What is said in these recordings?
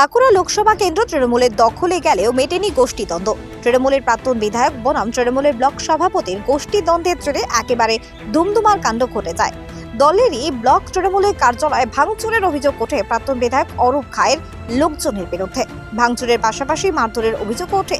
বাঁকুড়া লোকসভা কেন্দ্র তৃণমূলের দখলে গেলেও মেটেনি গোষ্ঠীদ্বন্দ্ব। তৃণমূলের প্রাক্তন বিধায়ক বনাম তৃণমূলের ব্লক সভাপতির গোষ্ঠীদ্বন্দ্বের জেরে একেবারে দুমদুমার কাণ্ড ঘটে যায়। দলেরই ব্লক তৃণমূলের কার্যালয়ে ভাঙচুরের অভিযোগ ওঠে প্রাক্তন বিধায়ক অরূপ খায়ের লোকজনের বিরুদ্ধে। ভাঙচুরের পাশাপাশি মারধরের অভিযোগ ওঠে।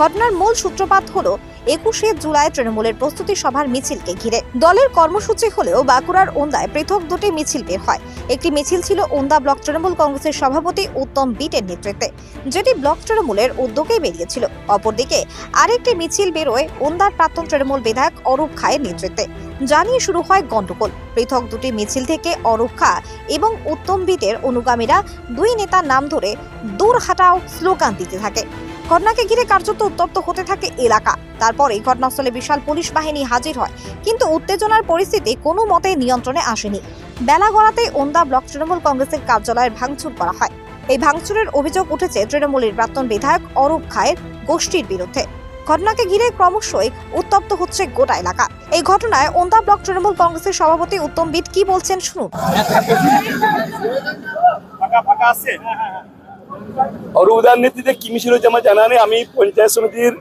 ঘটনার মূল সূত্রপাত হলো একুশে জুলাই তৃণমূলের প্রস্তুতি সভার মিছিলকে ঘিরে। দলের কর্মসূচি হলেও বাঁকুড়ার ওন্দায় পৃথক দুটি মিছিল বের হয়। একটি মিছিল ছিল ওন্দা ব্লক তৃণমূল কংগ্রেসের সভাপতি উত্তম বিটের নেতৃত্বে, যেটি ব্লক তৃণমূলের উদ্যোগেই বেরিয়েছিল। অপরদিকে আরেকটি মিছিল বেরোয় ওন্দার প্রাক্তন তৃণমূল বিধায়ক অরূপ খায়ের নেতৃত্বে। যা নিয়ে শুরু হয় গণ্ডগোল। পৃথক দুটি মিছিল থেকে অরূপ খা এবং উত্তম বিটের অনুগামীরা দুই নেতার নাম ধরে দূর হাটাও স্লোগান দিতে থাকে। ঘটনাকে ঘিরে কার্যত উত্তপ্ত হতে থাকে এলাকা। তারপরে ঘটনাস্থলে বিশাল পুলিশ বাহিনী হাজির হয়। কিন্তু উত্তেজনার পরিস্থিতি কোনো মতে নিয়ন্ত্রণে আসেনি। বেলা গড়াতে ওন্দা ব্লক তৃণমূল কংগ্রেসের কার্যালয়ের ভাঙচুর করা হয়। এই ভাঙচুরের অভিযোগ উঠেছে তৃণমূলের প্রাক্তন বিধায়ক অরূপ খায়ের গোষ্ঠীর বিরুদ্ধে। ঘটনাকে ঘিরে ক্রমশই উত্তপ্ত হচ্ছে গোটা এলাকা। এই ঘটনায় ওন্দা ব্লক তৃণমূল কংগ্রেসের সভাপতি উত্তম বিট কি বলছেন শুনুন। और उदार নেতৃত্বে কি মিছিল হচ্ছে আমার জানা নেই আমি পঞ্চায়েত সমিতির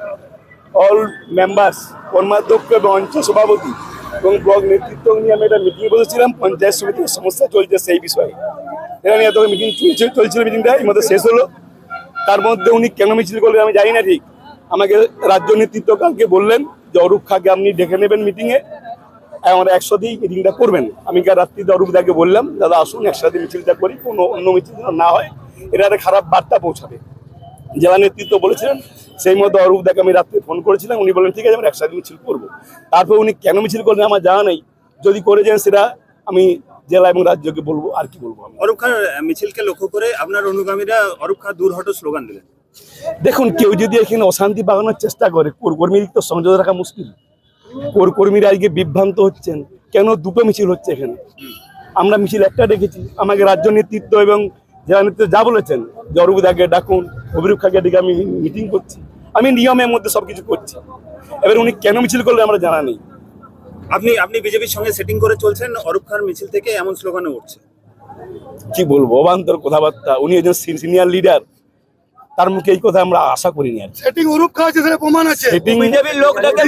অল মেম্বার্স কর্মাধ্যক্ষ এবং অঞ্চল সভাপতি এবং ব্লক নেতৃত্ব নিয়ে আমি একটা মিটিং বসেছিলাম পঞ্চায়েত সমিতির সমস্যা চলছে সেই বিষয়ে এটা নিয়ে তখন মিটিং চলছে চলছিল মিটিংটা এই মধ্যে শেষ হলো তার মধ্যে উনি কেন মিছিল করলেন আমি জানি না ঠিক আমাকে রাজ্য নেতৃত্ব কালকে বললেন যে অরূপ খাকে আপনি ডেকে নেবেন মিটিংয়ে আমরা একসাথেই মিটিংটা করবেন আমি কাল রাত্রিতে অরূপ দাকে বললাম দাদা আসুন একসাথে মিছিলটা করি কোনো অন্য মিছিল যেন না হয় এটা একটা খারাপ বার্তা পৌঁছাবে। জেলা নেতৃত্ব বলেছিলেন সেই মতো অরূপ দাকে আমি রাত্রে ফোন করেছিলাম উনি বলেন ঠিক আছে আমরা একসাথে মিছিল করব। তারপর উনি কেন মিছিল করলেন আমার জানা নেই। যদি করে যান সেটা আমি জেলা এবং রাজ্যকে বলব আর কি বলব আমি। অরূপ খান মিছিলকে লক্ষ্য করে আপনার অনুগামীরা অরূপ খা দূর হটো স্লোগান দিলেন। দেখুন কেউ যদি এখানে অশান্তি বাগানোর চেষ্টা করে কোর কর্মীদের তো সংযোগ রাখা মুশকিল। কোর কর্মীরা আজকে বিভ্রান্ত হচ্ছেন। কেন দুটো মিছিল হচ্ছে এখানে? আমরা মিছিল একটা ডেকেছি। আমাকে রাজ্য নেতৃত্ব এবং নেতৃত্ব যা বলেছেন যে অরবিদাকে ডাকুন অভিরূপ খাকে ডেকে আমি মিটিং করছি আমি নিয়মের মধ্যে সবকিছু করছি। এবার উনি কেন মিছিল করলে আমরা জানা নেই। আপনি আপনি বিজেপির সঙ্গে সেটিং করে চলছেন অরূপ খান মিছিল থেকে এমন স্লোগানে উঠছে। কি বলব অবান্তর কথাবার্তা। উনি একজন সিনিয়র লিডার তার মুখে এই কথা আমরা আশা করিনি আর সেটিং অরূপ খাওয়া আছে সেটা প্রমাণ আছে। বিজেপির লোক ডেকে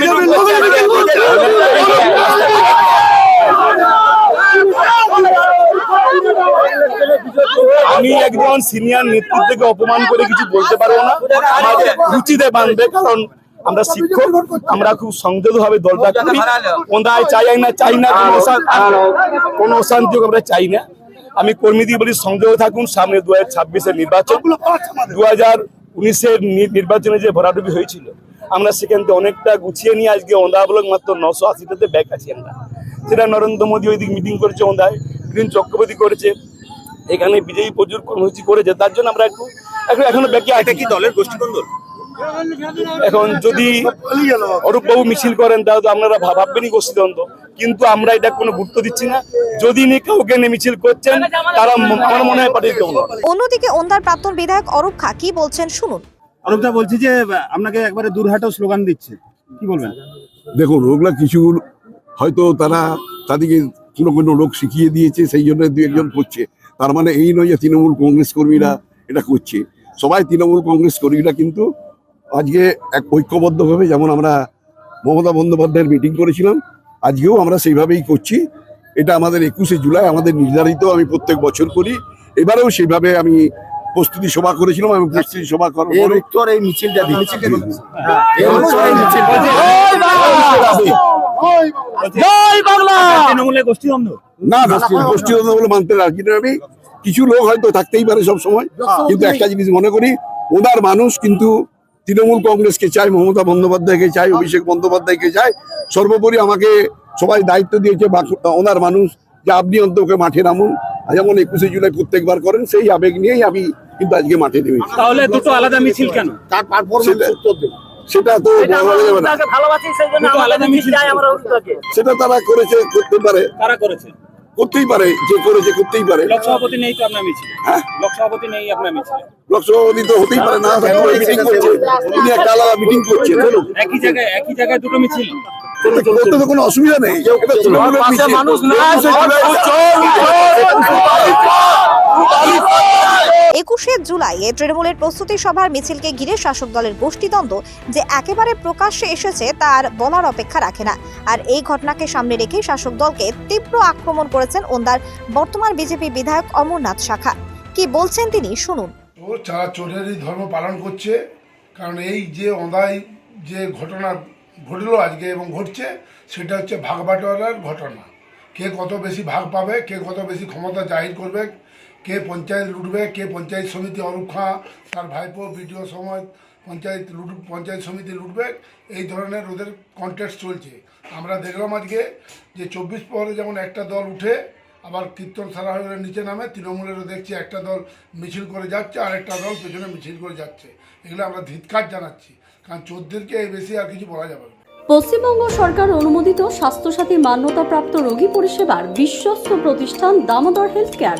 আমি একজন সিনিয়র নেতৃত্বকে অপমান করে কিছু বলতে পারব না। আমার রুচিতে বাঁধবে, কারণ আমরা শিক্ষক, আমরা খুব সংযত ভাবে দলটা করি। কোথায় চাই না চাই না, কোনো অশান্তি আমরা চাই না। আমি কর্মীদের বলি সংযোগ থাকুন, সামনে দু হাজার ছাব্বিশের নির্বাচন। দু হাজার উনিশের নির্বাচনে যে ভরাডুবি হয়েছিল, আমরা সেখান থেকে অনেকটা গুছিয়ে নিয়ে আজকে ওন্দা ব্লক মাত্র নশো আশিটাতে ব্যাক আছি আমরা। সেটা নরেন্দ্র মোদী ওইদিক মিটিং করেছে ওন্দায় গ্রিন চক্রবর্তী করেছে। এখানে বিজয়ী প্রচুর কর্মসূচি করেছে তার জন্য আমরা একটু এখন এখনও ব্যাকে আছি। কি দলের গোষ্ঠীদ্বন্দ্ব এখন যদি অরূপ বাবু মিছিল করেন তাহলে তো আপনারা ভাব- ভাববেনই গোষ্ঠীদ্বন্দ্ব কিন্তু আমরা এটা কোনো গুরুত্ব দিচ্ছি না। যদি নি কাউকে নিয়ে মিছিল করছেন তারা আমার মনে হয় পাঠিয়ে দেবো অন্যদিকে ওন্দার প্রাক্তন বিধায়ক অরূপ খা কি বলছেন শুনুন। অরূপ দা বলছি যে আপনাকে একবারে দূর স্লোগান দিচ্ছে। কি বলবেন? দেখুন ওগুলা কিছু হয়তো তারা তাদেরকে কোনো কোনো লোক শিখিয়ে দিয়েছে সেই জন্য দু একজন করছে। তার মানে এই নয় যে তৃণমূল কংগ্রেস কর্মীরা এটা করছে। সবাই তৃণমূল কংগ্রেস কর্মীরা কিন্তু আজকে এক ঐক্যবদ্ধভাবে যেমন আমরা মমতা বন্দ্যোপাধ্যায়ের মিটিং করেছিলাম আজকেও আমরা সেইভাবেই করছি। এটা আমাদের একুশে জুলাই আমাদের নির্ধারিত আমি প্রত্যেক বছর করি। এবারেও সেইভাবে আমি প্রস্তুতি সভা করেছিলাম আমি প্রস্তুতি সভা করার পরে উত্তর এই মিছিলটা মিছিলটা তৃণমূলের গোষ্ঠীদ্বন্দ্ব না গোষ্ঠীদ্বন্দ্ব বলে মানতে রাজি নই আমি। কিছু লোক হয়তো থাকতেই পারে সব সময় কিন্তু একটা জিনিস মনে করি ওনার মানুষ কিন্তু তৃণমূল কংগ্রেসকে চায় মমতা বন্দ্যোপাধ্যায়কে চায় অভিষেক বন্দ্যোপাধ্যায়কে চায়। সর্বোপরি আমাকে সবাই দায়িত্ব দিয়েছে ওনার মানুষ যে আপনি অন্তকে মাঠে নামুন যেমন একুশে জুলাই প্রত্যেকবার করেন সেই আবেগ নিয়েই আমি কিন্তু আজকে মাঠে নেমেছি। তাহলে দুটো আলাদা মিছিল কেন? সেটা- সেটা তো সেটা তারা করেছে করতে পারে। কারা করেছে? করতেই পারে যে করে যে করতেই পারে। লোক নেই তো আপনার মিছিলে? হ্যাঁ? লোক নেই আপনার মিছিলে? লোকসভাপতি তো হতেই পারে না মিটিং করছে। উনি একটা আলাদা মিটিং করছে একই জায়গায় একই জায়গায় দুটো মিছিল। করতে তো কোনো অসুবিধা নেই। একুশে জুলাই এ তৃণমূলের প্রস্তুতি সভার মিছিলকে ঘিরে শাসক দলের গোষ্ঠীদ্বন্দ্ব যে একেবারে প্রকাশ্যে এসেছে, তার বলার অপেক্ষা রাখে না। আর এই ঘটনাকে সামনে রেখে শাসক দলকে তীব্র আক্রমণ করেছেন ওন্দার বর্তমান বিজেপি বিধায়ক অমরনাথ শাখা। কি বলছেন তিনি? শুনুন। চোরেরই ধর্ম পালন করছে, কারণ এই যে অন্ধাই যে ঘটনা ঘটলো আজকে এবং ঘটছে, সেটা হচ্ছে ভাগ ঘটনা। কে কত বেশি ভাগ পাবে, কে কত বেশি ক্ষমতা জাহির করবে কে পঞ্চায়েত লুটবে, কে পঞ্চায়েত সমিতি অরূপ খাঁ তার ভাইপো বিডিও সময় পঞ্চায়েত লুট, পঞ্চায়েত সমিতি লুটবে, এই ধরনের ওদের কন্টেস্ট চলছে। আমরা দেখলাম আজকে যে চব্বিশ পরে যেমন একটা দল উঠে, আবার কীর্তন সারা হয়ে নিচে নামে, তৃণমূলেরও দেখছি একটা দল মিছিল করে যাচ্ছে, আর একটা দল পেছনে মিছিল করে যাচ্ছে। এগুলো আমরা ধিৎকার জানাচ্ছি, কারণ চোদ্দেরকে এই বেশি আর কিছু বলা যাবে না। পশ্চিমবঙ্গ সরকার অনুমোদিত স্বাস্থ্যসাথী মান্যতাপ্রাপ্ত রোগী পরিষেবার বিশ্বস্ত প্রতিষ্ঠান দামোদর হেলথ কেয়ার।